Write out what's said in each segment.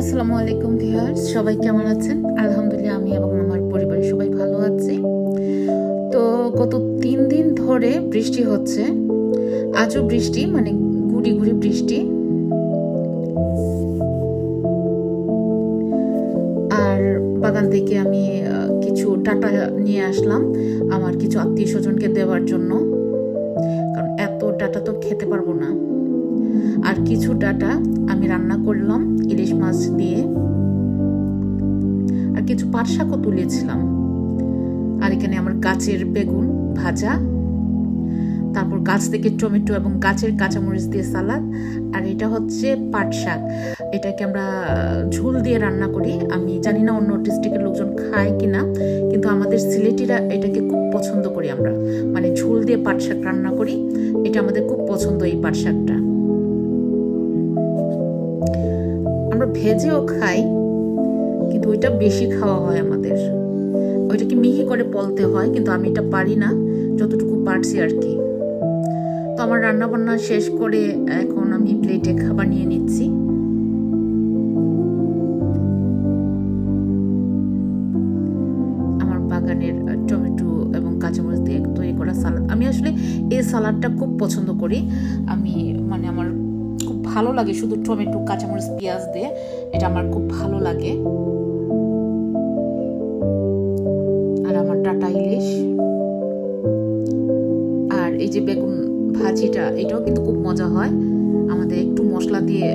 আসসালামু আলাইকুম ভিউয়ার্স, সবাই কেমন আছেন? আলহামদুলিল্লাহ, আমি এবং আমার পরিবারের সবাই ভালো আছি। তো গত তিন দিন ধরে বৃষ্টি হচ্ছে। আজও বৃষ্টি মানে গুড়ি গুড়ি বৃষ্টি। আর বাগান থেকে আমি কিছু ডাটা নিয়ে আসলাম আমার কিছু আত্মীয় স্বজনকে দেওয়ার জন্য। কারণ এত ডাটা তো খেতে পারব না। আর কিছু ডাটা আমি রান্না করলাম, ইলিশ মাছ দিয়ে। আর কিছু পাট শাকও তুলেছিলাম। আর এখানে আমার গাছের বেগুন ভাজা, তারপর গাছ থেকে টমেটো এবং গাছের কাঁচামরিচ দিয়ে সালাদ, আর এটা হচ্ছে পাট শাক। এটাকে আমরা ঝোল দিয়ে রান্না করি। আমি জানি না অন্য ডিস্ট্রিক্টের লোকজন খায় কি না কিন্তু আমাদের সিলেটিরা এটাকে খুব পছন্দ করি আমরা। মানে ঝোল দিয়ে পাট শাক রান্না করি। এটা আমাদের খুব পছন্দ এই পাট শাকটা। আমরা ভেজেও খাই, কিন্তু ওইটা বেশি খাওয়া হয় আমাদের। ওইটাকে মিহি করে পলতে হয়, কিন্তু আমি এটা পারি না, যতটুকু পারছি আর কি। তো আমার রান্না বান্না শেষ করে এখন আমি প্লেটে খাবার নিয়ে নিচ্ছি। আমার বাগানের টমেটো এবং কাঁচামরিচ দিয়ে তৈরি করা সালাদ। আমি আসলে এই সালাদটা খুব পছন্দ করি। আমি ভালো লাগে শুধু টমেটো, কাঁচামরিচ, পেঁয়াজ দিয়ে। এটা আমার খুব ভালো লাগে। আর আমার টাটা ইলিশ। আর এই যে বেগুন ভাজিটা, এটাও কিন্তু খুব মজা হয়। আমাদের একটু মশলা দিয়ে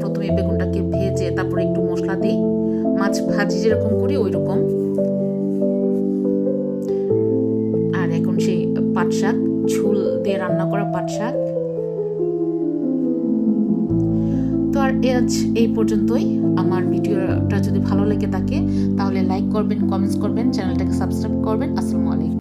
প্রথমে বেগুনটাকে ভেজে তারপরে একটু মশলা দিই। মাছ ভাজি যেরকম করি ওই রকম আর এখন সেই পাট শাক ঝুল দিয়ে রান্না করা পাট শাক আর আজ এই পর্যন্তই। আমার ভিডিওটা যদি ভালো লেগে থাকে, তাহলে লাইক করবেন কমেন্টস করবেন চ্যানেলটাকে সাবস্ক্রাইব করবেন। আসসালামু আলাইকুম।